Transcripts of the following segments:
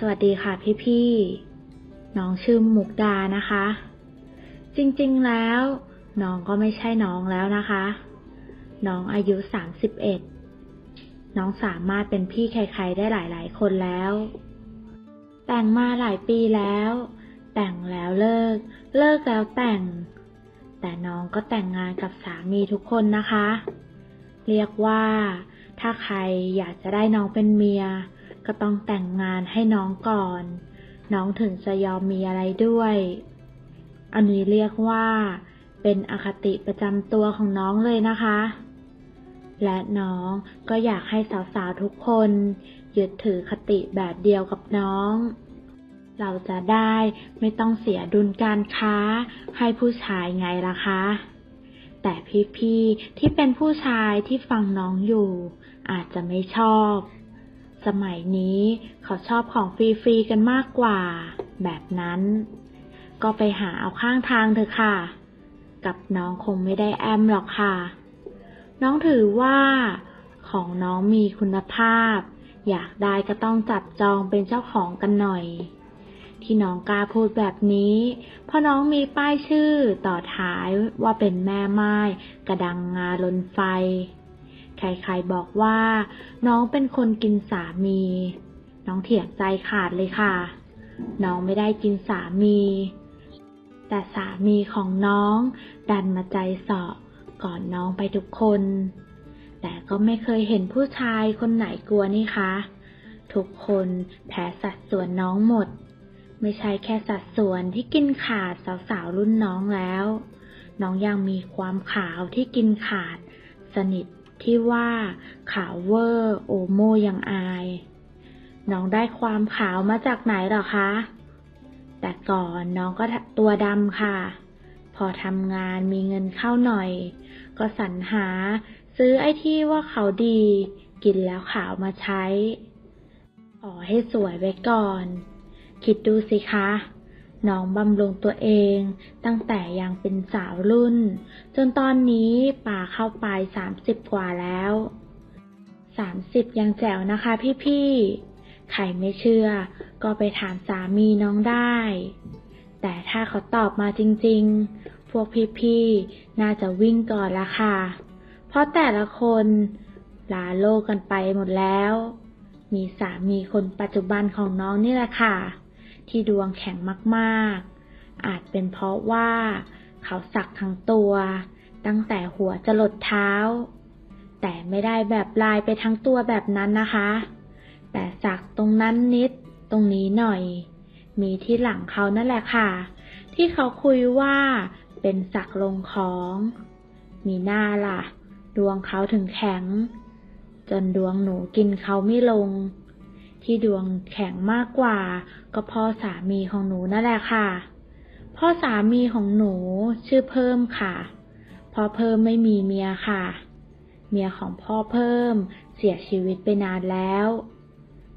สวัสดีค่ะพี่ๆน้องชื่อมุกดานะคะ จริงๆแล้ว น้องก็ไม่ใช่น้องแล้วนะคะ น้องอายุสามสิบเอ็ดน้องสามารถเป็นพี่ใครๆได้หลายๆคนแล้ว แต่งมาหลายปีแล้ว แต่งแล้วเลิก เลิกแล้วแต่ง แต่น้องก็แต่งงานกับสามีทุกคนนะคะ เรียกว่า ถ้าใครอยากจะได้น้องเป็นเมีย ก็ต้องแต่งงานให้น้องก่อน น้องถึงจะยอมมีอะไรด้วย อันนี้เรียกว่า เป็นอคติประจำตัวของน้องเลยนะคะ และน้องก็อยากให้สาวๆทุกคนยึดถือคติแบบเดียวกับน้อง เราจะได้ไม่ต้องเสียดุลการค้าให้ผู้ชายไงล่ะคะ แต่พี่ๆที่เป็นผู้ชายที่ฟังน้องอยู่ อาจจะไม่ชอบ สมัยนี้เขาชอบของฟรีๆกันมากกว่า แบบนั้น ก็ไปหาเอาข้างทางเถอะค่ะ กับน้องคงไม่ได้แอมหรอกค่ะ น้องถือว่า ของน้องมีคุณภาพ อยากได้ก็ต้องจับจองเป็นเจ้าของกันหน่อย ที่น้องกล้าพูดแบบนี้ เพราะน้องมีป้ายชื่อต่อท้ายว่าเป็นแม่ไม้กระดังงาลนไฟ ใครๆบอกว่า น้องเป็นคนกินสามี น้องเถียงใจขาดเลยค่ะ น้องไม่ได้กินสามี แต่สามีของน้อง ดันมาใจเสาะก่อนน้องไปทุกคน แต่ก็ไม่เคยเห็นผู้ชายคนไหนกลัวนี่คะ ทุกคนแพ้สัดส่วนน้องหมด ไม่ใช่แค่สัดส่วนที่กินขาดสาวๆรุ่นน้องแล้ว น้องยังมีความขาวที่กินขาด สนิท ที่ว่าขาวเวอร์โอโมยังอาย น้องได้ความขาวมาจากไหนหรอคะ แต่ก่อนน้องก็ตัวดำค่ะ พอทำงานมีเงินเข้าหน่อย ก็สรรหาซื้อไอ้ที่ว่าเขาดี กินแล้วขาวมาใช้ขอให้สวยไว้ก่อน คิดดูสิคะ น้องบำรุงตัวเอง ตั้งแต่ยังเป็นสาวรุ่น จนตอนนี้ป่าเข้าไปสามสิบกว่าแล้วสามสิบยังแจ๋วนะคะพี่ๆ ใครไม่เชื่อ ก็ไปถามสามีน้องได้ แต่ถ้าเขาตอบมาจริงๆ พวกพี่ๆ น่าจะวิ่งก่อนละค่ะ เพราะแต่ละคนลาโลกกันไปหมดแล้ว มีสามีคนปัจจุบันของน้องนี่แหละค่ะ ที่ดวงแข็งมากๆ อาจเป็นเพราะว่า เขาสักทั้งตัว ตั้งแต่หัวจะหลดเท้า แต่ไม่ได้แบบลายไปทั้งตัวแบบนั้นนะคะ แต่สักตรงนั้นนิดตรงนี้หน่อย มีที่หลังเขานั่นแหละค่ะ ที่เขาคุยว่าเป็นสักลงของ มีหน้าล่ะ ดวงเขาถึงแข็ง จนดวงหนูกินเขาไม่ลง ที่ดวงแข็งมากกว่า ก็พ่อสามีของหนูนั่นแหละค่ะ พ่อสามีของหนูชื่อเพิ่มค่ะพ่อเพิ่มไม่มีเมียค่ะ เมียของพ่อเพิ่มเสียชีวิตไปนานแล้ว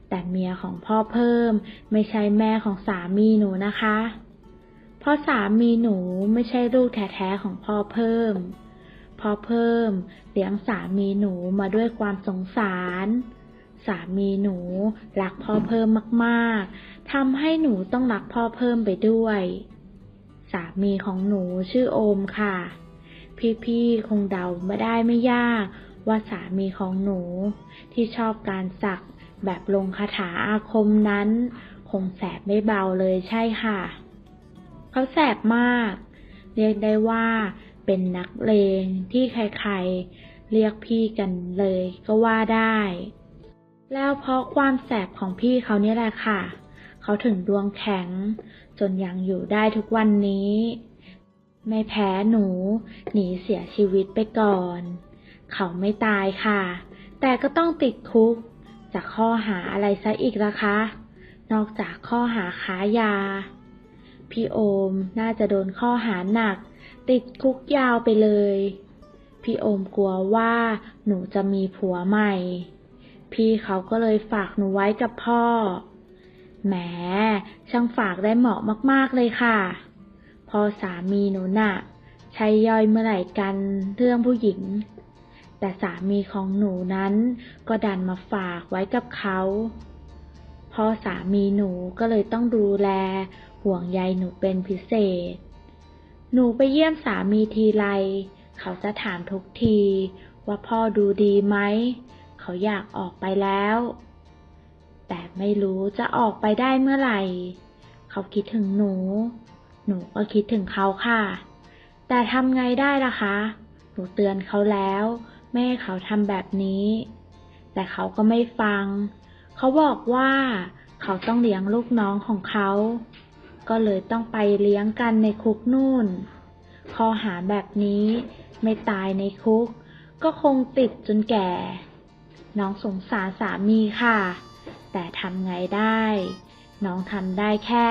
แต่เมียของพ่อเพิ่มไม่ใช่แม่ของสามีหนูนะคะ เพราะสามีหนูไม่ใช่ลูกแท้ๆของพ่อเพิ่ม พ่อเพิ่มเลี้ยงสามีหนูมาด้วยความสงสาร สามีหนูรักพ่อเพิ่มมากๆ ทำให้หนูต้องรักพ่อเพิ่มไปด้วย สามีของหนูชื่อโอมค่ะ พี่ๆ คงเดาไม่ได้ไม่ยากว่าสามีของหนู ที่ชอบการสักแบบลงคาถาอาคมนั้น คงแสบไม่เบาเลยใช่ค่ะ เขาแสบมาก เรียกได้ว่าเป็นนักเลงที่ใครๆ เรียกพี่กันเลยก็ว่าได้ แล้วเพราะความแสบของพี่เขาเนี่ยแหละค่ะ เขาถึงดวงแข็ง จนยังอยู่ได้ทุกวันนี้ ไม่แพ้หนู หนีเสียชีวิตไปก่อน เขาไม่ตายค่ะ แต่ก็ต้องติดคุก จากข้อหาอะไรซะอีกล่ะคะ นอกจากข้อหาค้ายา พี่โอมน่าจะโดนข้อหาหนัก ติดคุกยาวไปเลย พี่โอมกลัวว่าหนูจะมีผัวใหม่ พี่เขาก็เลยฝากหนูไว้กับพ่อ แหม ช่างฝากได้เหมาะมากๆเลยค่ะ พอสามีหนูน่ะ ใช้ย่อยเมื่อไหร่กันเรื่องผู้หญิง แต่สามีของหนูนั้นก็ดันมาฝากไว้กับเขาพพ่อสามีหนูก็เลยต้องดูแล ห่วงใยหนูเป็นพิเศษ หนูไปเยี่ยมสามีทีไร เขาจะถามทุกทีว่าพ่อดูดีไหม เขาอยากออกไปแล้ว แต่ไม่รู้จะออกไปได้เมื่อไหร่ เขาคิดถึงหนู หนูก็คิดถึงเขาค่ะ แต่ทำไงได้ล่ะคะ หนูเตือนเขาแล้ว ไม่ให้เขาทำแบบนี้ แต่เขาก็ไม่ฟัง เขาบอกว่าเขาต้องเลี้ยงลูกน้องของเขา ก็เลยต้องไปเลี้ยงกันในคุกนู่น ข้อหาแบบนี้ไม่ตายในคุก ก็คงติดจนแก่ น้องสงสารสามีค่ะ แต่ทำไงได้ น้องทำได้แค่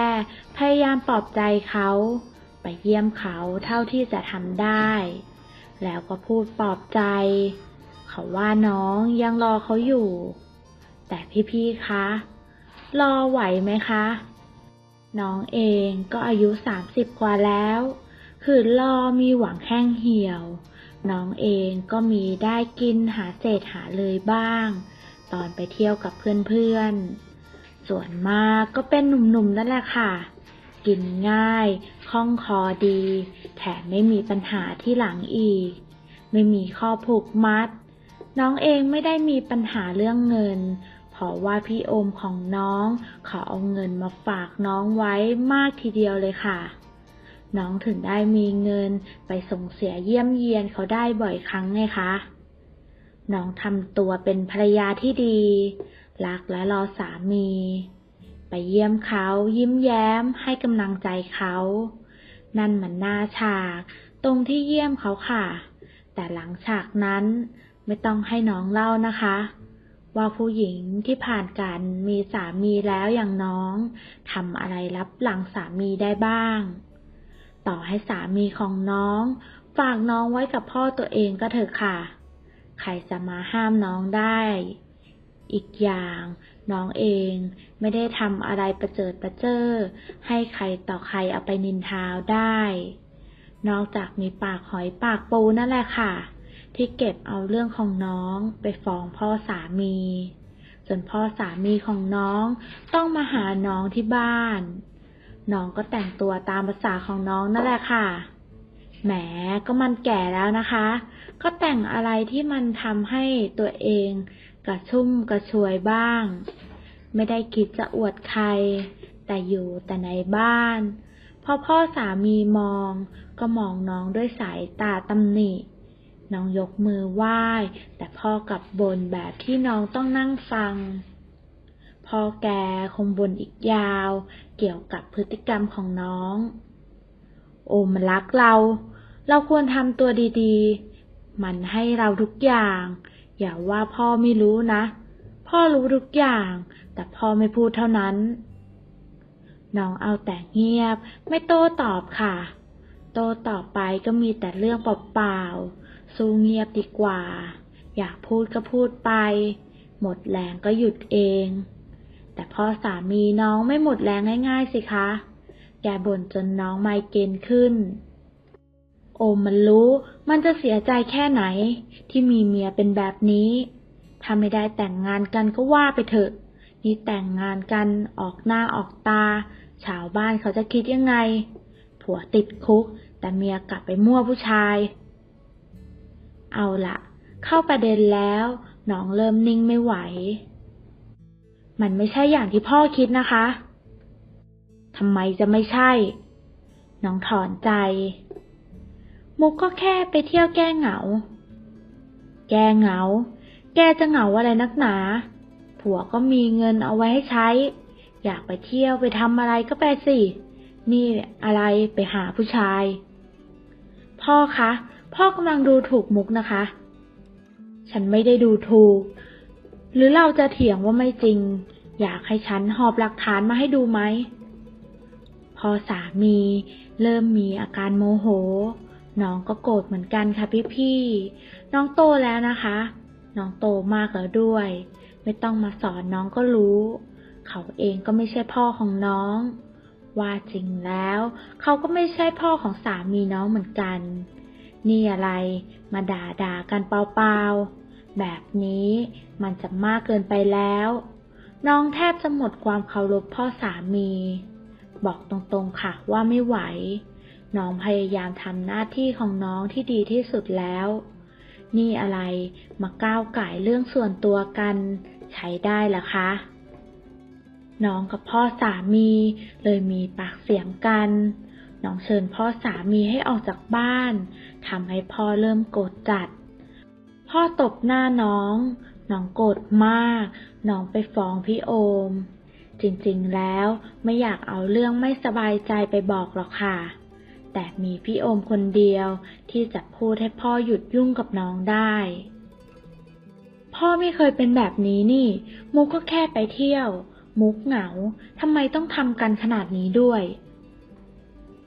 พยายามปลอบใจเขา ไปเยี่ยมเขาเท่าที่จะทำได้ แล้วก็พูดปลอบใจ เขาว่าน้องยังรอเขาอยู่ แต่พี่ๆคะ รอไหวไหมคะ น้องเองก็อายุสามสิบกว่าแล้วขืนรอมีหวังแห้งเหี่ยว น้องเองก็มีได้กินหาเศษหาเลยบ้าง ตอนไปเที่ยวกับเพื่อนๆ ส่วนมากก็เป็นหนุ่มๆนั่นแหละค่ะ กินง่าย คล่องคอดี แถมไม่มีปัญหาที่หลังอีก ไม่มีข้อผูกมัด น้องเองไม่ได้มีปัญหาเรื่องเงิน เพราะว่าพี่โอมของน้องขอเอาเงินมาฝากน้องไว้มากทีเดียวเลยค่ะ น้องถึงได้มีเงินไปส่งเสียเยี่ยมเยียนเขาได้บ่อยครั้งไงคะ น้องทำตัวเป็นภรรยาที่ดี รักและรอสามี ไปเยี่ยมเขายิ้มแย้มให้กำลังใจเขา นั่นมันหน้าฉาก ตรงที่เยี่ยมเขาค่ะ แต่หลังฉากนั้นไม่ต้องให้น้องเล่านะคะ ว่าผู้หญิงที่ผ่านการมีสามีแล้วอย่างน้องทำอะไรรับหลังสามีได้บ้าง ต่อให้สามีของน้อง ฝากน้องไว้กับพ่อตัวเองก็เถอะค่ะ ใครจะมาห้ามน้องได้ อีกอย่างน้องเองไม่ได้ทำอะไรประเจิดประเจ้อให้ใครต่อใครเอาไปนินทาได้ นอกจากมีปากหอยปากปูนั่นแหละค่ะ ที่เก็บเอาเรื่องของน้องไปฟ้องพ่อสามี จนพ่อสามีของน้องต้องมาหาน้องที่บ้าน น้องก็แต่งตัวตามภาษาของน้องนั่นแหละค่ะ แหม ก็มันแก่แล้วนะคะ ก็แต่งอะไรที่มันทำให้ตัวเองกระชุ่มกระชวยบ้าง ไม่ได้คิดจะอวดใคร แต่อยู่แต่ในบ้าน พอพ่อสามีมอง ก็มองน้องด้วยสายตาตำหนิ น้องยกมือไหว้ แต่พ่อกลับบ่นแบบที่น้องต้องนั่งฟัง พ่อแกคงบ่นอีกยาว เกี่ยวกับพฤติกรรมของน้อง โอมรักเรา เราควรทำตัวดีๆ มันให้เราทุกอย่าง อย่าว่าพ่อไม่รู้นะ พ่อรู้ทุกอย่าง แต่พ่อไม่พูดเท่านั้น น้องเอาแต่เงียบ ไม่โต้ตอบค่ะ โต้ตอบไปก็มีแต่เรื่องเปล่าๆ สู้เงียบดีกว่า อยากพูดก็พูดไปหมดแรงก็หยุดเอง แต่พ่อสามีน้องไม่หมดแรงง่ายๆสิคะ แกบ่นจนน้องไมเกรนขึ้น โอมมันรู้มันจะเสียใจแค่ไหน ที่มีเมียเป็นแบบนี้ ถ้าไม่ได้แต่งงานกันก็ว่าไปเถอะ นี่แต่งงานกันออกหน้าออกตา ชาวบ้านเขาจะคิดยังไง ผัวติดคุก แต่เมียกลับไปมั่วผู้ชาย เอาละเข้าประเด็นแล้วน้องเริ่มนิ่งไม่ไหว มันไม่ใช่อย่างที่พ่อคิดนะคะทำไมจะไม่ใช่ น้องถอนใจ มุกก็แค่ไปเที่ยวแก้เหงา แก้เหงา แกจะเหงาอะไรนักหนา ผัวก็มีเงินเอาไว้ให้ใช้ อยากไปเที่ยวไปทำอะไรก็ไปสิ นี่อะไรไปหาผู้ชาย พ่อคะ พ่อกำลังดูถูกมุกนะคะ ฉันไม่ได้ดูถูก หรือเราจะเถียงว่าไม่จริง อยากให้ฉันหอบหลักฐานมาให้ดูไหม พอสามีเริ่มมีอาการโมโห น้องก็โกรธเหมือนกันค่ะพี่พี่น้องโตแล้วนะคะ น้องโตมากแล้วด้วย ไม่ต้องมาสอนน้องก็รู้ เขาเองก็ไม่ใช่พ่อของน้อง ว่าจริงแล้ว เขาก็ไม่ใช่พ่อของสามีน้องเหมือนกัน นี่อะไร มาด่าด่ากันเปล่าๆ แบบนี้มันจะมากเกินไปแล้ว น้องแทบจะหมดความเคารพพ่อสามี บอกตรงๆค่ะว่าไม่ไหว น้องพยายามทำหน้าที่ของน้องที่ดีที่สุดแล้ว นี่อะไรมาก้าวไก่เรื่องส่วนตัวกัน ใช้ได้หรอคะ น้องกับพ่อสามีเลยมีปากเสียงกันน้องเชิญพ่อสามีให้ออกจากบ้าน ทำให้พ่อเริ่มโกรธจัด พ่อตบหน้าน้อง น้องโกรธมาก น้องไปฟ้องพี่โอม จริงๆแล้วไม่อยากเอาเรื่องไม่สบายใจไปบอกหรอกค่ะ แต่มีพี่โอมคนเดียวที่จะพูดให้พ่อหยุดยุ่งกับน้องได้ พ่อไม่เคยเป็นแบบนี้นี่ มุกก็แค่ไปเที่ยว มุกเหงาทำไมต้องทำกันขนาดนี้ด้วย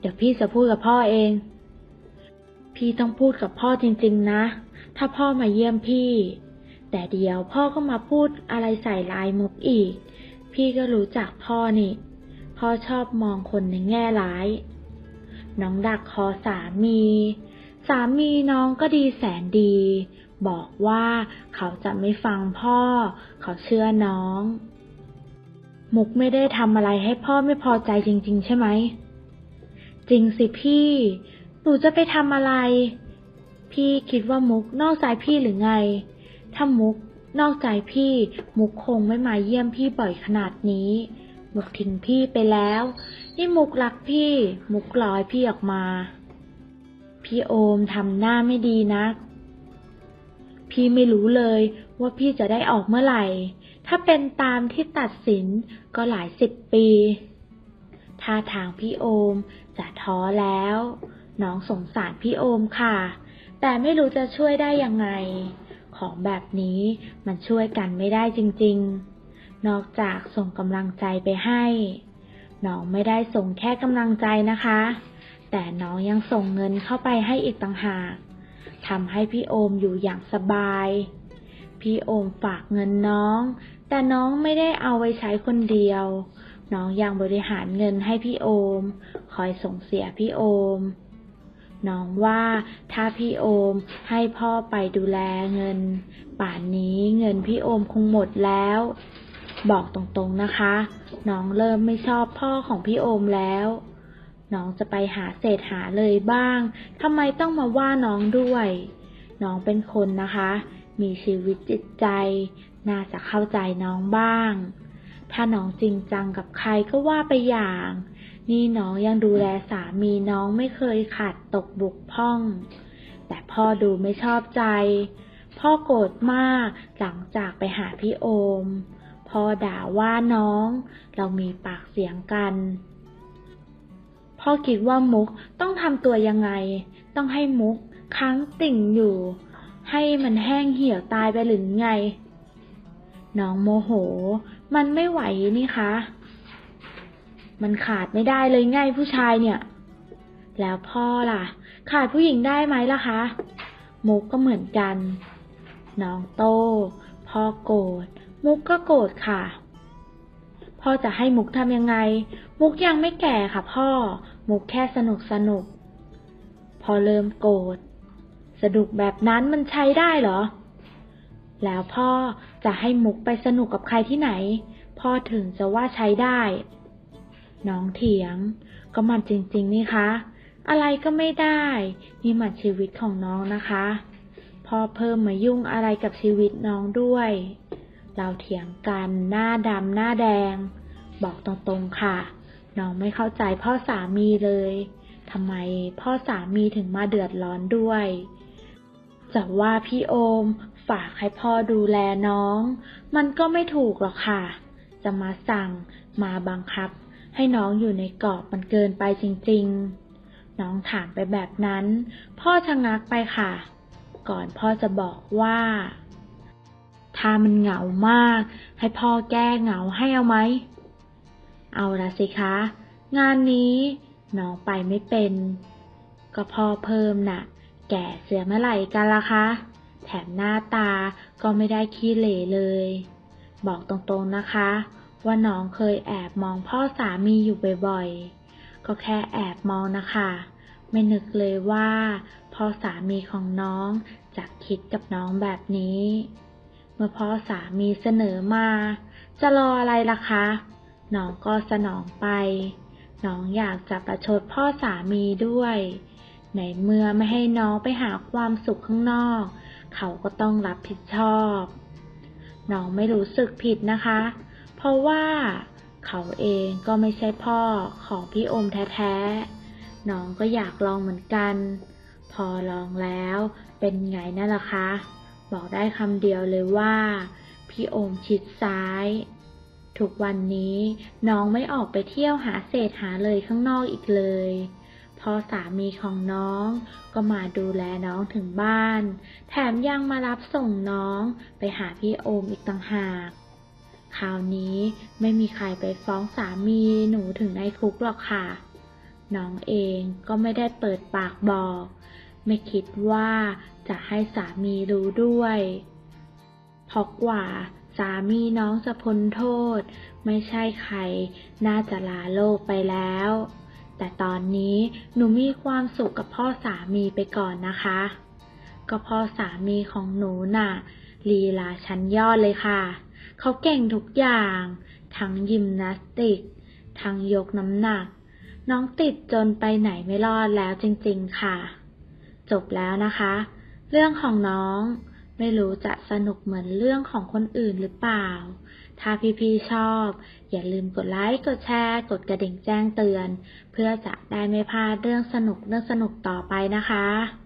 เดี๋ยวพี่จะพูดกับพ่อเอง พี่ต้องพูดกับพ่อจริง ๆ นะ ถ้าพ่อมาเยี่ยมพี่ แต่เดียวพ่อก็มาพูดอะไรใส่ลายมุกอีก พี่ก็รู้จักพ่อนี่ พ่อชอบมองคนในแง่ร้าย น้องดักคอสามี สามีน้องก็ดีแสนดี บอกว่าเขาจะไม่ฟังพ่อ เขาเชื่อน้อง มุกไม่ได้ทำอะไรให้พ่อไม่พอใจจริง ๆ ใช่ไหม จริงสิพี่ หนูจะไปทำอะไร พี่คิดว่ามุกนอกใจพี่หรือไง ถ้ามุกนอกใจพี่ มุกคงไม่มาเยี่ยมพี่บ่อยขนาดนี้ มุกทิ้งพี่ไปแล้ว นี่มุกรักพี่ มุกร้อยพี่ออกมา พี่โอมทำหน้าไม่ดีนัก พี่ไม่รู้เลยว่าพี่จะได้ออกเมื่อไหร่ ถ้าเป็นตามที่ตัดสินก็หลายสิบปีท่าทางพี่โอมจะท้อแล้ว น้องสงสารพี่โอมค่ะ แต่ไม่รู้จะช่วยได้ยังไง ของแบบนี้มันช่วยกันไม่ได้จริงๆ นอกจากส่งกำลังใจไปให้น้องไม่ได้ส่งแค่กำลังใจนะคะ แต่น้องยังส่งเงินเข้าไปให้อีกต่างหากทำให้พี่โอมอยู่อย่างสบาย พี่โอมฝากเงินน้อง แต่น้องไม่ได้เอาไว้ใช้คนเดียว น้องยังบริหารเงินให้พี่โอม คอยส่งเสียพี่โอม น้องว่าถ้าพี่โอมให้พ่อไปดูแลเงิน ป่านนี้เงินพี่โอมคงหมดแล้ว บอกตรงๆนะคะ น้องเริ่มไม่ชอบพ่อของพี่โอมแล้ว น้องจะไปหาเศษหาเลยบ้างทำไมต้องมาว่าน้องด้วย น้องเป็นคนนะคะ มีชีวิตจิตใจ น่าจะเข้าใจน้องบ้าง ถ้าน้องจริงจังกับใครก็ว่าไปอย่าง นี่น้องยังดูแลสามีน้องไม่เคยขาดตกบกพร่อง แต่พ่อดูไม่ชอบใจ พ่อโกรธมากหลังจากไปหาพี่โอม พ่อด่าว่าน้อง เรามีปากเสียงกัน พ่อคิดว่ามุกต้องทำตัวยังไง ต้องให้มุกค้างติ่งอยู่ ให้มันแห้งเหี่ยวตายไปหรือไง น้องโมโห มันไม่ไหวนี่คะ มันขาดไม่ได้เลยไงผู้ชายเนี่ย แล้วพ่อล่ะ ขาดผู้หญิงได้ไหมล่ะคะมุกก็เหมือนกัน น้องโต พ่อโกรธ มุกก็โกรธค่ะ พ่อจะให้มุกทำยังไง มุกยังไม่แก่ค่ะพ่อ มุกแค่สนุกสนุก พอเริ่มโกรธสนุกแบบนั้นมันใช้ได้เหรอ แล้วพ่อจะให้มุกไปสนุกกับใครที่ไหน พ่อถึงจะว่าใช้ได้ น้องเถียง ก็มันจริง ๆ นี่คะ อะไรก็ไม่ได้ นี่มันชีวิตของน้องนะคะพ่อเพิ่มมายุ่งอะไรกับชีวิตน้องด้วย เราเถียงกันหน้าดำหน้าแดง บอกตรงๆค่ะ น้องไม่เข้าใจพ่อสามีเลยทำไมพ่อสามีถึงมาเดือดร้อนด้วยจะว่าพี่โอมฝากให้พ่อดูแลน้อง มันก็ไม่ถูกหรอกค่ะ จะมาสั่งมาบังคับ ให้น้องอยู่ในกรอบมันเกินไปจริงๆ น้องถามไปแบบนั้น พ่อชะงักไปค่ะ ก่อนพ่อจะบอกว่า ถ้ามันเหงามาก ให้พ่อแก้เหงาให้เอาไหม เอาละสิคะ งานนี้น้องไปไม่เป็น ก็พ่อเพิ่มน่ะ แก่เสียเมื่อไหร่กันล่ะคะ แถมหน้าตาก็ไม่ได้ขี้เหร่เลย บอกตรงๆนะคะ ว่าน้องเคยแอบมองพ่อสามีอยู่บ่อยๆ ก็แค่แอบมองนะคะ ไม่นึกเลยว่า พ่อสามีของน้องจะคิดกับน้องแบบนี้ เมื่อพ่อสามีเสนอมา จะรออะไรล่ะคะ น้องก็สนองไป น้องอยากจะประชดพ่อสามีด้วยในเมื่อไม่ให้น้องไปหาความสุขข้างนอก เขาก็ต้องรับผิดชอบ น้องไม่รู้สึกผิดนะคะ เพราะว่าเขาเองก็ไม่ใช่พ่อของพี่โอมแท้ๆ น้องก็อยากลองเหมือนกัน พอลองแล้วเป็นไงนั่นล่ะคะ บอกได้คำเดียวเลยว่า พี่โอมชิดซ้าย ทุกวันนี้น้องไม่ออกไปเที่ยวหาเศษหาเลยข้างนอกอีกเลยพอสามีของน้องก็มาดูแลน้องถึงบ้าน แถมยังมารับส่งน้องไปหาพี่โอมอีกต่างหาก คราวนี้ไม่มีใครไปฟ้องสามีหนูถึงในคุกหรอกค่ะ น้องเองก็ไม่ได้เปิดปากบอก ไม่คิดว่าจะให้สามีรู้ด้วยเพราะกว่าสามีน้องจะพ้นโทษ ไม่ใช่ใคร น่าจะลาโลกไปแล้ว แต่ตอนนี้หนูมีความสุขกับพ่อสามีไปก่อนนะคะ ก็พ่อสามีของหนูน่ะลีลาชั้นยอดเลยค่ะ เขาเก่งทุกอย่าง ทั้งยิมนาสติก ทั้งยกน้ำหนัก น้องติดจนไปไหนไม่รอดแล้วจริงๆค่ะ จบแล้วนะคะ เรื่องของน้องไม่รู้จะสนุกเหมือนเรื่องของคนอื่นหรือเปล่า ถ้าพี่ๆชอบ อย่าลืมกดไลค์ กดแชร์ กดกระดิ่งแจ้งเตือน เพื่อจะได้ไม่พลาดเรื่องสนุกเรื่องสนุกต่อไปนะคะ